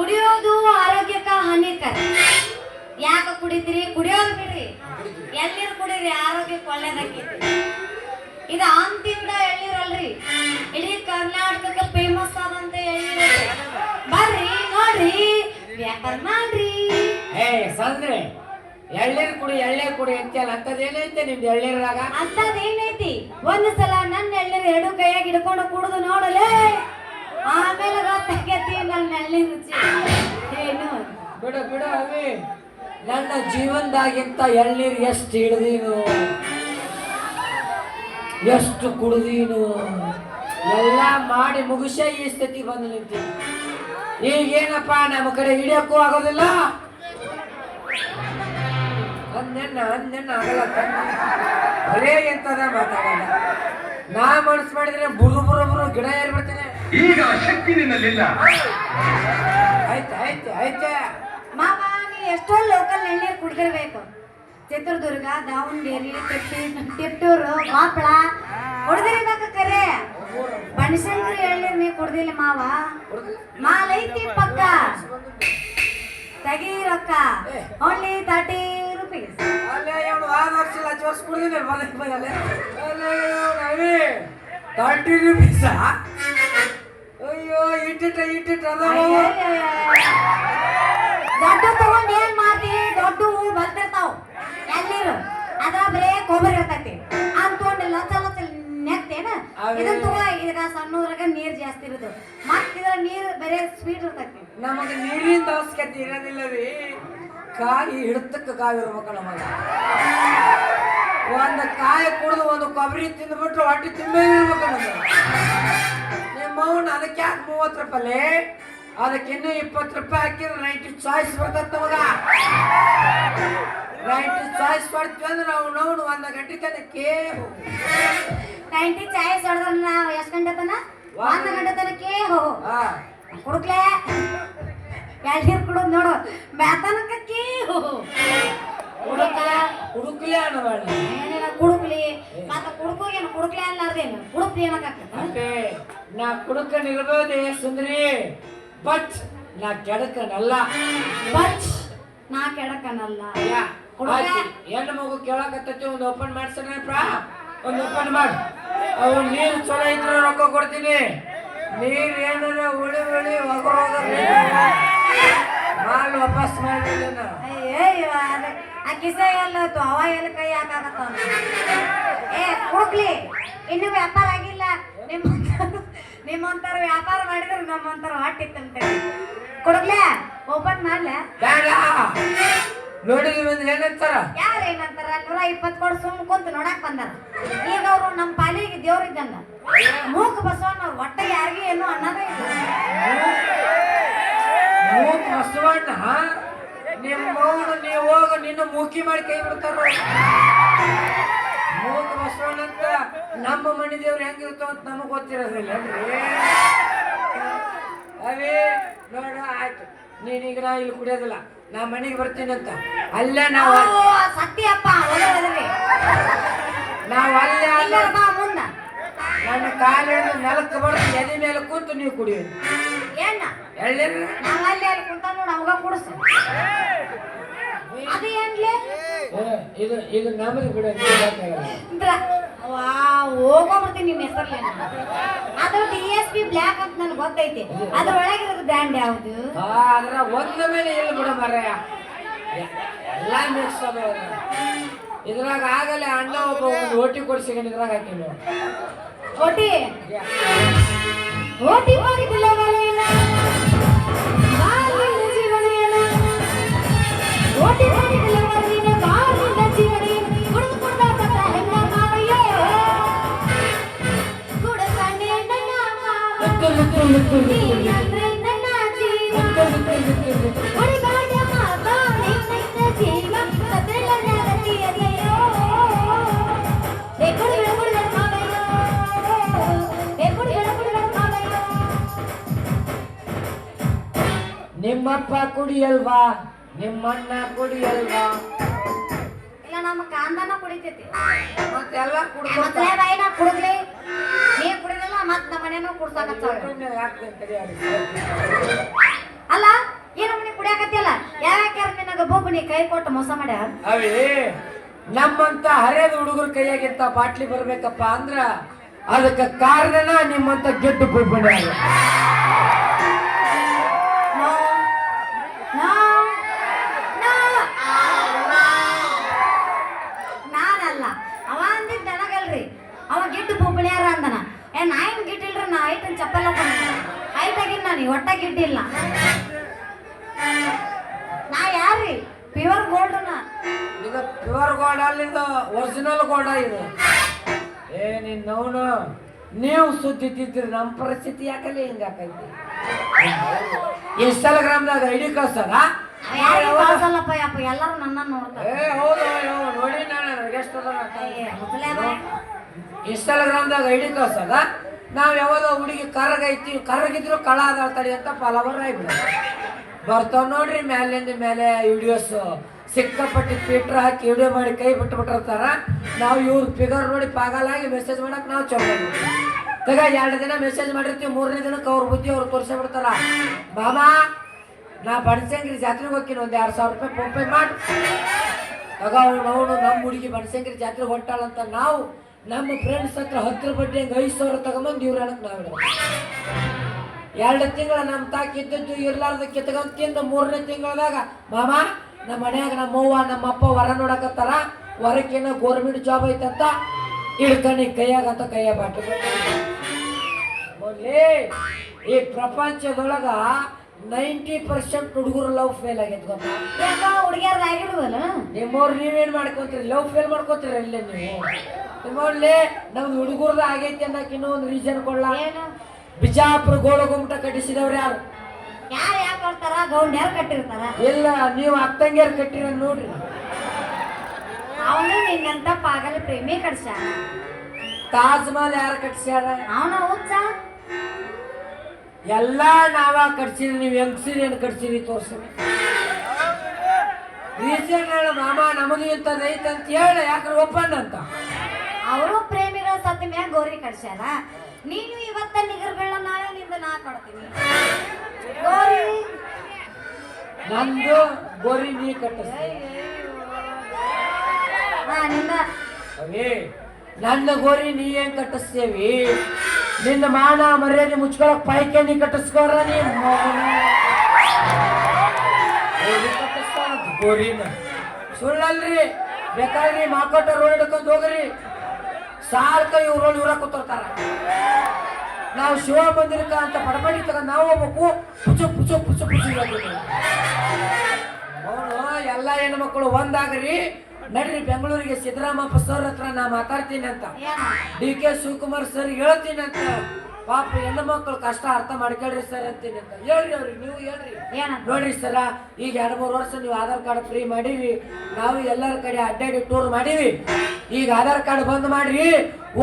ಕುಡಿಯೋದು ಆರೋಗ್ಯಕ್ಕೆ ಹಾನಿಕರ. ಯಾಕ ಕುಡಿತೀರಿ? ಕುಡಿಯೋದು ಬಿಡ್ರಿ. ಎಳ್ನೀರು ಕುಡಿರಿ? ಆರೋಗ್ಯಕ್ಕೆ ಒಳ್ಳೇದಾಗಿತ್ತು ಇದು ಅಂತಿಂದ ಎಳ್ನೀರಲ್ರಿ. ಇಡೀ ಕರ್ನಾಟಕದ ಫೇಮಸ್ ಆದಂತ ಎಳ್ನೀರು ಬರ್ರಿ ನೋಡ್ರಿ. ವ್ಯಾಪಾರ ಮಾಡ್ರಿ. ಏ ಸಂದ್ರೆ ಎಳ್ಳೀರು ಕುಡಿ ಎಳ್ಳೆ ಕುಡಿ ಅಂತಲ್ಲ ಅಂತದೇನೈತೆ ನಿಮ್ದು ಎಳ್ಳೀರಾಗ ಅಂತದೇನೈತಿ ಒಂದು ಸಲ ನನ್ನ ಎಳ್ಳೀರು ಎರಡು ಕೈಯಾಗಿ ಹಿಡ್ಕೊಂಡು ಕುಡಿದು ನೋಡಲೇ. ಆಮೇಲೆ ಗೊತ್ತಾಗೈತಿ ನನ್ನ ಮೇಲೆ ರುಚಿ ಏನು ಬಿಡು ಬಿಡು, ಅವಿ. ನನ್ನ ಜೀವನದಾಗಿಂತ ಎಳ್ನೀರು ಎಷ್ಟು ಹಿಡ್ದೀನು? ಎಷ್ಟು ಕುಡ್ದೀನು? ಎಲ್ಲ ಮಾಡಿ ಮುಗಿಸೇ ಈ ಸ್ಥಿತಿ ಬಂದು ನಿಂತೀನಿ. ಈಗೇನಪ್ಪ, ನಮ್ಮ ಕಡೆ ಹಿಡಿಯಕ್ಕೂ ಆಗೋದಿಲ್ಲ. ಅಂದೆಣ್ಣ ಅಂದೆಣ್ಣ ಆಗಲ್ಲ. ಬರೇ ಎಂತದ ಮಾತಾಡಲ್ಲ ನಾ ಮನಸ್ಸು ಮಾಡಿದ್ರೆ ಬುರು ಬುರು ಬುರು ಗಿಡ ಏರ್ಬಿಡ್ತೇನೆ. ಈಗ ಶಕ್ತಿ ನಿನ್ನಲ್ಲಿಲ್ಲ. ಆಯ್ತು ಆಯ್ತು ಆಯ್ತಾ. ಮಾವ ನೀ ಎಷ್ಟೋ ಲೋಕಲ್ ಎಳ್ನೀರು ಕುಡ್ದಿರ್ಬೇಕು. ಚಿತ್ರದುರ್ಗ ದಾವಣಗೆರೆ ಕಟ್ಟಿ ತಿಪ್ಟೂರು ಮಾಪಳ. ಕುಡ್ದಿರ್ಬೇಕು ಕರೆ. ಬನಶಂಕರಿ ಎಳ್ನೀರು ನೀ ಕುಡ್ದಿಲ್ಲ ಮಾವ. ಮಾಲೈತಿ ಪಕ್ಕ. ತೆಗಿ ರೊಕ್ಕ. Only thirty rupees. ಅಲ್ಲೇ ಇವನು ಆರು ವರ್ಷ ಹತ್ತು ವರ್ಷ ಕುಡ್ದಿಲ್ಲ ತರ್ಟಿ ರುಪೀಸ? ಅಯ್ಯೋ ಇಟ್ಟಿಟ್ಟ ಇಟ್ಟಿಟ್ಟ ದೊಡ್ಡ ತಗೊಂಡ್ ಏನ್ ಮಾಡ್ತಿ ದೊಡ್ಡ ಹೂ ಬರ್ತಿರ್ತಾವ ಎಲ್ಲಿರು ಅದ್ರ ಬರೇ ಕೊಬ್ಬರಿ ಇರ್ತೈತಿ ಅಂತ ತಗೊಂಡ್ ಲಚ್ಚ ಲಚ್ಚ ನೆಕ್ತೇನ. ಇದನ್ನ ತಗೋ ಈಗ ಸಣ್ಣದ್ರಾಗ ನೀರ್ ಜಾಸ್ತಿ ಇರೋದು ಮತ್ತಿದ್ರ ನೀರ್ ಬರೇ ಸ್ವೀಟ್ ಇರ್ತೈತಿ ನಮಗೆ ನೀರಿನ ಅವಶ್ಯಕತೆ ಇರೋದಿಲ್ಲ ರೀ ಕಾಯಿ ಹಿಡ್ತಕ್ಕ ಕಾಯಿ ಇರ್ಬೇಕು ನಮಗೆ ಒಂದು ಕಾಯಿ ಕುಡಿದು ಒಂದು ಕೊಬ್ಬರಿ ತಿಂದ್ಬಿಟ್ರೆ ಹೊಟ್ಟೆ ಇರ್ಬೇಕು ನಮಗೆ ಅದಕ್ಕೆ ಯಾಕೆ ಮೂವತ್ತು ರೂಪಾಯಿ ಅದಕ್ಕೆ ಇನ್ನೂ ಇಪ್ಪತ್ತು ರೂಪಾಯಿ ಹಾಕಿದ್ರೆ ನೈಂಟಿ ಚಾಯ್ಸ್ ನಮಗ ನೈಂಟಿ ಚಾಯ್ಸ್ ಕೊಡ್ತೀವಿ ಅಂದ್ರೆ ನಾವು ನೋಡು ಒಂದು ಗಂಟೆ ತನಕ ಕೇಳು ನೈಂಟಿ ಚಾಯ್ಸ್ ಹೊಡೆದ್ರೆ ನಾವು ಎಷ್ಟು ಗಂಟೆ ತನ? ಒಂದು ಗಂಟೆ ತನಕೇ ಆ ಕುಡುಕ್ಲೆ ಎಳ್ನೀರ್ ಕುಡೋದ್ ನೋಡು ಬ್ಯಾತನಕಕ್ಕೆ ಹೋ ಹುಡುಕ ಹುಡುಕ್ಲೆ ಅನ್ನಬೇಡ ಏನಿಲ್ಲ ಆಗ್ಲಿ ಮತ್ತ ಕುಡುಕೋಗೇನು ಕುಡುಕ್ಲೆ ಅಲ್ಲಾರ್ದೇನು ಕುಡುಕ್ ಏನಕ್ಕ ಮತ್ತೆ ನಾ ಕುಡುಕನಿರ್ಬೋದೆ ಸುಂದರಿ. ಬಟ್ ನಾ ಕೆಡಕನಲ್ಲ. ಬಚ್ ನಾ ಕೆಡಕನಲ್ಲ. ಯಾ, ಕುಡುಕ ಆಯ್ತು. ಮಗು ಕೇಳಕತ್ತೈತಿ ಒಂದು ಓಪನ್ ಮಾಡ್ಸಪ್ರಾ ಒಂದು ಓಪನ್ ಮಾಡಿ. ಅವ ನೀರು ಚಲೋ ಇದ್ರೆ ರೊಕ್ಕ ಕೊಡ್ತೀನಿ. ನೀರ್ ಏನಾರ ಉಳಿ ಉಳಿ ಹೋಗೋ ಹೋಗ ಮಾಲ್ ವಾಪಸ್ ಮಾಡಿ ಆ ಕಿಸೆ ಎಲ್ಲ ಅವ ಎಲ್ಲಿ ಕೈ ಹಾಕಾಗತ್ತ ಏ ಹೋಗ್ಲಿ. ಇನ್ನು ವ್ಯಾಪಾರ ಆಗಿಲ್ಲ. ನಿಮ್ಮ ನಿಮ್ಮಂತರ ವ್ಯಾಪಾರ ಮಾಡಿದ್ರೆ ನಮ್ಮಂತರ ಹೊಟ್ಟಿತ್ತಂತೆ ಕುಡುಕ್ಲೆ ಓಪನ್ ಮಾಡ್ಲೆ. ಬೇಡ. ನೋಡಿದ್ವಿ ಒಂದು ಏನಂತಾರ ಯಾರು ಏನಂತಾರ? ನೂರ ಇಪ್ಪತ್ತು ಕೊಡು ಸುಮ್ ಕುಂತು ನೋಡಕ್ ಬಂದಾರ. ಈಗ ಅವರು ನಮ್ಮ ಪಾಲಿಗೆ ದೇವ್ರಿದ್ದಂಗ ಮೂಕ ಬಸವಣ್ಣ ಅವ್ರು ಒಟ್ಟ ಯಾರಿಗೂ ಏನು ಅನ್ನೋದೇ ಇಲ್ಲ. ಮೂಕ ಬಸವಣ್ಣ? ನಿಮ್ಮ ಮೌನ ನೀವು ಹೋಗ ನಿನ್ನ ಮೂಕಿ ಮಾಡಿ ಕೈ ಬಿಡ್ತಾರ? ಮೂಕ ಬಸವಣ್ಣ ಅಂತ ನಮ್ಮ ಮನೆ ದೇವ್ರು ಹೆಂಗಿರ್ತಾವ ಅಂತ ನಮಗ್ ಗೊತ್ತಿರೋದಿಲ್ಲ ಅವೇ ನೋಡ ಆಯ್ತು. ನೀನೀಗ ನಾ ಇಲ್ಲಿ ಕುಡಿಯೋದಿಲ್ಲ. ನಾ ಮನೆಗೆ ಬರ್ತೀನಿ ಅಂತ. ಅಲ್ಲೇ ನಾವು ಸತ್ಯಪ್ಪ ನಾವು ಅಲ್ಲೇ ಅಲ್ಲ. ನನ್ನ ಕಾಲಿನ ನೆಲಕ್ಕೆ ಬರ್ತೀನಿ ಎದೆ ಮೇಲೆ ಕೂತು ನೀವು ಕುಡಿಯೋದು. ಏನ? ಎಳ್ಳಿರ ನಾವ್ ಅಲ್ಲಿ ಕುಂತ ನೋಡ ಅವಾಗ ಕುಡಿಸು. ಅದು ಏನ್ಲೆ? ಇದು ಇದು ನಮಗೆ ಬಿಡೋದು ಅಂದ್ರ ವಾ ಹೋಗ್ಬಿಡ್ತೀನಿ ನಿಮ್ಮ ಹೆಸರ್ಲೆ ಅದು ಡಿ ಎಸ್ ಪಿ ಬ್ಲ್ಯಾಕ್ ಅಂತ ನನಗೆ ಗೊತ್ತೈತಿ. ಅದ್ರೊಳಗಿರೋದು ಬ್ರ್ಯಾಂಡ್ ಯಾವುದು? ಅದ್ರ ಒಂದ ಮೇಲೆ ಇಲ್ಲ ಬಿಡ ಮರಯ್ಯ ಎಲ್ಲ ಮಿಕ್ಸ್ ಅದ ಇದ್ರಾಗ ಆಗಲೇ ಅಣ್ಣ ಒಬ್ಬ ಒಂದು ಓಟಿ ಕೊಡ್ಸಿಕೊಂಡು ಇದ್ರಾಗ ಹಾಕಿಲ್ಲ ಓಟಿ? ಓಟಿ ಮನೆಯಲ್ಲ ಬಾಳಿನ ನಿಮ್ಮಪ್ಪ ಕುಡಿಯಲ್ವಾ ನಿಮ್ಮಣ್ಣ ಕುಡಿಯಲ್ವಾ ಇಲ್ಲ ನಮ್ಮ ಕಾಂದನ ಕುಡಿತೈತಿ ಮತ್ತೆಲ್ಲ ಮತ್ತೆ ಅಲ್ಲ ಏನಮ್ಮನಿ ಮನೆ ಕುಡಿಯಾಕತ್ತಿಯಲ್ಲ ಯಾವ್ಯಾಕ್ಯಾರ ನಿನಗ ಬೊಬ್ಬನಿ ಕೈ ಕೊಟ್ಟು ಮೋಸ ಮಾಡ್ಯಾರ ಅವೇ ನಮ್ಮಂತ ಹರಿಯದ ಹುಡುಗರ ಕೈಯಾಗಿಂತ ಬಾಟ್ಲಿ ಬರ್ಬೇಕಪ್ಪ ಅಂದ್ರ ಅದಕ್ಕೆ ಕಾರಣನ ನಿಮ್ಮಂತ ಗೆದ್ದು ಬಿಡ್ಬಿಡ ಪ್ಯೂರ್ ಗೋಲ್ಡ್ ಈಗ ಇದು ಪ್ಯೂರ್ ಗೋಲ್ಡ್ ಅಲ್ಲಿಂದ ಒರಿಜಿನಲ್ ಗೋಲ್ಡ್ ಇದು? ಏ ನಿನ್ ನವನು ನೀವು ಸುದ್ದಿ ತಿದ್ದಿರಿ ನಮ್ಮ ಪರಿಸ್ಥಿತಿ ಯಾಕಲ್ಲಿ ಹಿಂಗಾಕೈತಿ ಇನ್ಸ್ಟಾಗ್ರಾಮ್ದಾಗ ಐಡಿ ಡಿ ಯಾರಿಗೆ ಕಳ್ಸಲ್ಲಪ್ಪ ಯಪ್ಪ ಎಲ್ಲರೂ ನನ್ನ ನೋಡ್ತಾರೆ. ಏ ಹೌದು ನೋಡಿ ನಾನು ಎಷ್ಟು ಏ, ಐ ಡಿ ಇನ್ಸ್ಟಾಗ್ರಾಮ್ದಾಗ ಐಡಿ ಕಳ್ಸಲ್ಲ ನಾವ್ ಯಾವಾಗ ಹುಡುಗಿ ಕರಗೈತಿ ಕರಗಿದ್ರು ಕಳ ಅದಾಳ್ತಾಡಿ ಅಂತ ಫಾಲೋವರ್ ಆಗ್ಬಿಡ ಬರ್ತಾವ ನೋಡ್ರಿ ಮ್ಯಾಲಿಂದ ಮೇಲೆ ವಿಡಿಯೋಸ್ ಸಿಕ್ಕಾಪಟ್ಟಿ ಫಿಲ್ಟರ್ ಹಾಕಿ ವಿಡಿಯೋ ಮಾಡಿ ಕೈ ಬಿಟ್ಟು ಬಿಟ್ಟಿರ್ತಾರ ನಾವು ಇವ್ರ ಫಿಗರ್ ನೋಡಿ ಪಾಗಲಾಗಿ ಮೆಸೇಜ್ ಮಾಡಕ್ ನಾವು ಚಲೋ ತಗ ಎರಡು ದಿನ ಮೆಸೇಜ್ ಮಾಡಿರ್ತೀವಿ, ಮೂರನೇ ದಿನಕ್ಕೆ ಅವ್ರ ಬುದ್ಧಿ ಅವ್ರು ತೋರಿಸಿ ಬಿಡ್ತಾರ. ಬಾಬಾ ನಾ ಬಣಸಂಗ್ರಿ ಜಾತ್ರೆಗೆ ಹೋಗ್ತೀನಿ ಒಂದ್ ಎರಡು ಸಾವಿರ ರೂಪಾಯಿ ಫೋನ್ ಪೇ ಮಾಡಿ. ತಗ ಅವ್ನು ಅವನು ನಮ್ಮ ಹುಡುಗಿ ಬಣಸಂಗ್ರಿ ಜಾತ್ರೆ ಹೊಟ್ಟಾಳಂತ ನಾವು ನಮ್ಮ ಫ್ರೆಂಡ್ಸ್ ಹತ್ರ ಹತ್ತಿರ ಬಡ್ಡಿ ಹಂಗೆ ಐದು ಸಾವಿರ ತಗೊಂಬಂದು ಇವ್ರ ಹೇಳಕ್ ನಾವು ಎರಡು ತಿಂಗಳ ನಮ್ಮ ತಾಕಿದ್ದು ಇರ್ಲಾರ್ದ ಕಿತ್ಕೊಂಡ್ ತಿಂದು ಮೂರನೇ ತಿಂಗಳದಾಗ ಮಾಮ ನಮ್ಮ ಮನ್ಯಾಗ ನಮ್ಮವ್ವ ನಮ್ಮ ಅಪ್ಪ ಹೊರ ನೋಡಕತ್ತಾರ ಹೊರಕ್ಕೇನೋ ಗೋರ್ಮೆಂಟ್ ಜಾಬ್ ಐತಂತ ಇಳ್ಕಣಿ ಕೈಯಾಗ ಅಂತ ಕೈಯ ಬಾಟಿ ಈ ಪ್ರಪಂಚದೊಳಗ ನೈಂಟಿ ಪರ್ಸೆಂಟ್ ಹುಡುಗರು ಲವ್ ಫೇಲ್ ಆಗೈತೆ ಗೊತ್ತಾ? ಆಗಿರುವಲ್ಲ ನಿಮ್ಮವ್ರು ನೀವೇನ್ ಮಾಡ್ಕೊಂತೀರಿ? ಲವ್ ಫೇಲ್ ಮಾಡ್ಕೋತೀರಿ ಅಲ್ಲೇ ನೀವು? ನಿಮ್ಮವ್ರಲ್ಲಿ ನಮ್ದು ಹುಡುಗರ್ದು ಆಗೈತಿ ಅನ್ನಕ್ಕೆ ಇನ್ನೊಂದು ಒಂದು ರೀಸನ್ ಕೊಡ್ಲ? ಏನು? ಬಿಜಾಪುರ ಗೋಳ ಗುಮ್ಮಟ ಕಟ್ಟಿಸಿದವ್ರು ಯಾರು? ಯಾರು ಯಾಕೆ ಕೊಡ್ತಾರ ಗೌಂಡ್ ಯಾರು ಕಟ್ಟಿರ್ತಾರ. ಇಲ್ಲ ನೀವು ಅತ್ತಂಗ್ಯಾರು ಕಟ್ಟಿರ ನೋಡ್ರಿ. ಅವನು ನಿನ್ನಂತ ಪಾಗಲ ಪ್ರೇಮಿ ಕಟ್ಸ ತಾಜ್ ಮಹಲ್ ಯಾರು ಕಟ್ಸ್ಯಾರ? ಅವನ ಹುಚ್ಚ. ಎಲ್ಲಾ ನಾವ ಕಟ್ಸಿರಿ ನೀವು ಹೆಂಗ್ಸಿರಿ ಏನು ಕಟ್ಸಿರಿ ತೋರ್ಸಿ ರೀಸನ್ ಹೇಳ ಮಾಮ ನಮಗೂ ಇಂಥದ್ದು ಅಂತ ಹೇಳ ಯಾಕಂದ್ರೆ ಒಪ್ಪಂದ ಅಂತ. ಅವರು ಪ್ರೇಮಿಗಳ ಸತ್ತ ಮ್ಯಾಗ ಗೌರಿ ಕಡ್ಸ್ಯಾರ. ನೀನು ಇವತ್ತ ನಿಗರ್ ನಾಳೆ ನಿಂದ ನಾ ಕೊಡ್ತೀನಿ. ಗೋರಿ. ನಂದು ಗೋರಿ ನೀ ಕಟ್ಟಿಸ್ತೀನಿ ಹಾ ನಿನ್ನ. ಅವೇ ನನ್ನ ಗೋರಿ ನೀ ಏನ್ ಕಟ್ಟಿಸ್ತೇವಿ? ನಿನ್ನ ಮಾನ ಮರ್ಯಾದೆ ಮುಚ್ಕೊಳಕ್ ಪೈಕೆ ನೀ ಕಟ್ಟಿಸ್ಕೋರ ನೀ ಗೋರಿನ. ಸುಳ್ಳಲ್ರಿ. ಬೇಕಾದ್ರಿ ಮಾಕೋಟ ರೋಡ್ ಹಿಡ್ಕೊಂಡು ಹೋಗ್ರಿ. ಸಾಲ್ಕ ಇವ್ರು ಇವ್ರ ಕೂತಿರ್ತಾರ. ನಾವು ಶಿವ ಬಂದಿರಕ ಅಂತ ಪಡಪಡಿ ತಗ ನಾವು ಹೋಗ್ಬೇಕು. ಪುಚು ಪುಚು ಪುಚು ಪುಚು. ಅವನು ಎಲ್ಲ ಹೆಣ್ಮಕ್ಳು ಒಂದಾಗ್ರಿ. ನಡ್ರಿ ಬೆಂಗಳೂರಿಗೆ ಸಿದ್ದರಾಮಪ್ಪ ಸರ್ ಹತ್ರ ನಾ ಮಾತಾಡ್ತೀನಿ ಅಂತ. ಡಿ ಕೆ ಶಿವಕುಮಾರ್ ಸರ್ ಹೇಳ್ತೀನಿ ಅಂತ. ಪಾಪ ಹೆಣ್ಣು ಮಕ್ಕಳು ಕಷ್ಟ ಅರ್ಥ ಮಾಡ್ಕೊಳ್ರಿ ಸರ್ ಅಂತೀನಿ ಅಂತ. ಹೇಳ್ರಿ ಅವ್ರಿಗೆ ನೀವು ಹೇಳ್ರಿ. ಏನಂತ? ನೋಡ್ರಿ ಸರ ಈಗ ಎರಡು ಮೂರು ವರ್ಷ ನೀವು ಆಧಾರ್ ಕಾರ್ಡ್ ಫ್ರೀ ಮಾಡೀವಿ ನಾವು ಎಲ್ಲರ ಕಡೆ ಅಡ್ಡಾಡಿ ಟೂರ್ ಮಾಡೀವಿ. ಈಗ ಆಧಾರ್ ಕಾರ್ಡ್ ಬಂದ್ ಮಾಡ್ರಿ.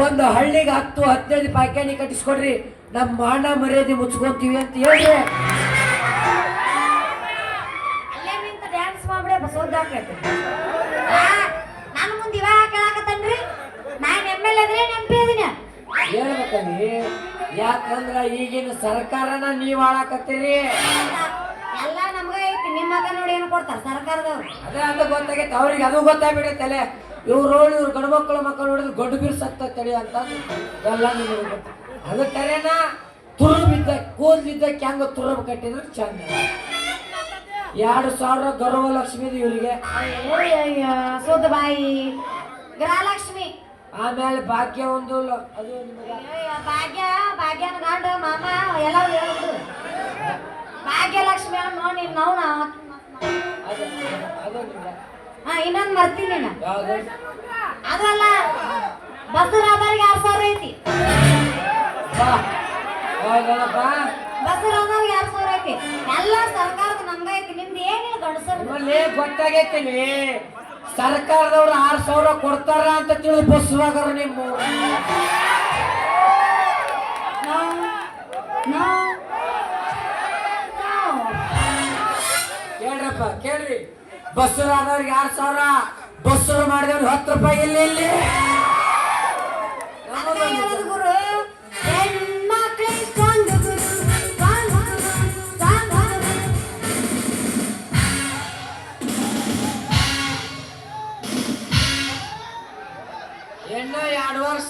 ಒಂದು ಹಳ್ಳಿಗೆ ಹತ್ತು ಹದಿನೈದು ಪಾಕ್ಯಾನಿ ಕಟ್ಟಿಸ್ಕೊಡ್ರಿ. ನಮ್ಮ ಮಾನ ಮರ್ಯಾದೆ ಮುಚ್ಕೊಂತೀವಿ ಅಂತ ಹೇಳ್ರಿ. ಅಲ್ಲೇ ನಿಂತ ಡ್ಯಾನ್ಸ್ ಮಾಡ್ಬಿಡೆ ಬಸೋದಾಕೈತಿ ಯಾಕಂದ್ರ ಈಗಿನ ಸರ್ಕಾರನ ನೀವ್ ಆಳಾಕತ್ತೀರಿ ಎಲ್ಲ ನಮ್ಗ ಐತಿ. ನಿಮ್ಮ ಮಗ ನೋಡಿ ಏನು ಕೊಡ್ತಾರ ಸರ್ಕಾರದವ್ರು? ಅದೇ ಅಂತ ಗೊತ್ತಾಗೈತೆ. ಅವ್ರಿಗೆ ಅದು ಗೊತ್ತಾಗ್ಬಿಡೈತಲೆ ಇವ್ರು ಇವ್ರು ಗಂಡು ಮಕ್ಕಳು ಮಕ್ಕಳು ನೋಡಿದ್ರೆ ಗಂಡು ಬೀರ್ ಸತ್ತ ತಡಿ ಅಂತ ಎಲ್ಲ ನಿಮಗೆ ಅದು ಕರೆನ ತುರು ಬಿದ್ದ ಕೂದ್ ಬಿದ್ದ ಕ್ಯಾಂಗ ತುರಬ್ ಕಟ್ಟಿದ್ರೆ ಚಂದ. ಎರಡು ಸಾವಿರ ಗರ್ವಲಕ್ಷ್ಮಿ ಇವರಿಗೆ. ಸುದ್ದ ಬಾಯಿ. ಗೃಹಲಕ್ಷ್ಮಿ. ಆಮೇಲೆ ಭಾಗ್ಯ ಒಂದು ಅದು ಭಾಗ್ಯ. ಭಾಗ್ಯನ ಗಂಡ ಮಾಮ ಎಲ್ಲ ಹೇಳ್ಬಿಡು. ಭಾಗ್ಯಲಕ್ಷ್ಮಿ ಅಮ್ಮ ನೀನ್ ನಿಮಗೆ ಹಾ ಇನ್ನೊಂದ್ ಮರ್ತೀನಿ ಅದಲ್ಲ ಬಸರಾದವ್ರಿಗೆ ಆರ್ ಸಾವಿರ ಐತಿ. ಬಸರಾದವ್ರಿಗೆ ಆರ್ ಸಾವಿರ ಐತಿ. ಎಲ್ಲ ಸರ್ಕಾರದ ನಮ್ಗ ಐತಿ. ನಿಮ್ದು ಏನಿಲ್ಲ ಗಂಡಸರ್ ಗೊತ್ತಾಗೈತಿ ಸರ್ಕಾರದವ್ರು ಆರು ಸಾವಿರ ಕೊಡ್ತಾರ ಅಂತ ತಿಳಿದು ಬಸ್ವಾಗರು ನಿಮ್ಮ ಕೇಳ್ರಪ್ಪ ಕೇಳ್ರಿ. ಬಸ್ಸರಾದವ್ರಿಗೆ ಆರು ಸಾವಿರ. ಬಸ್ಸರು ಮಾಡಿದವ್ರಿಗೆ ಹತ್ತು ರೂಪಾಯಿ ಇಲ್ಲಿ ಇಲ್ಲಿ. ಗುರು. ಎಣ್ಣೆ ಎರಡು ವರ್ಷ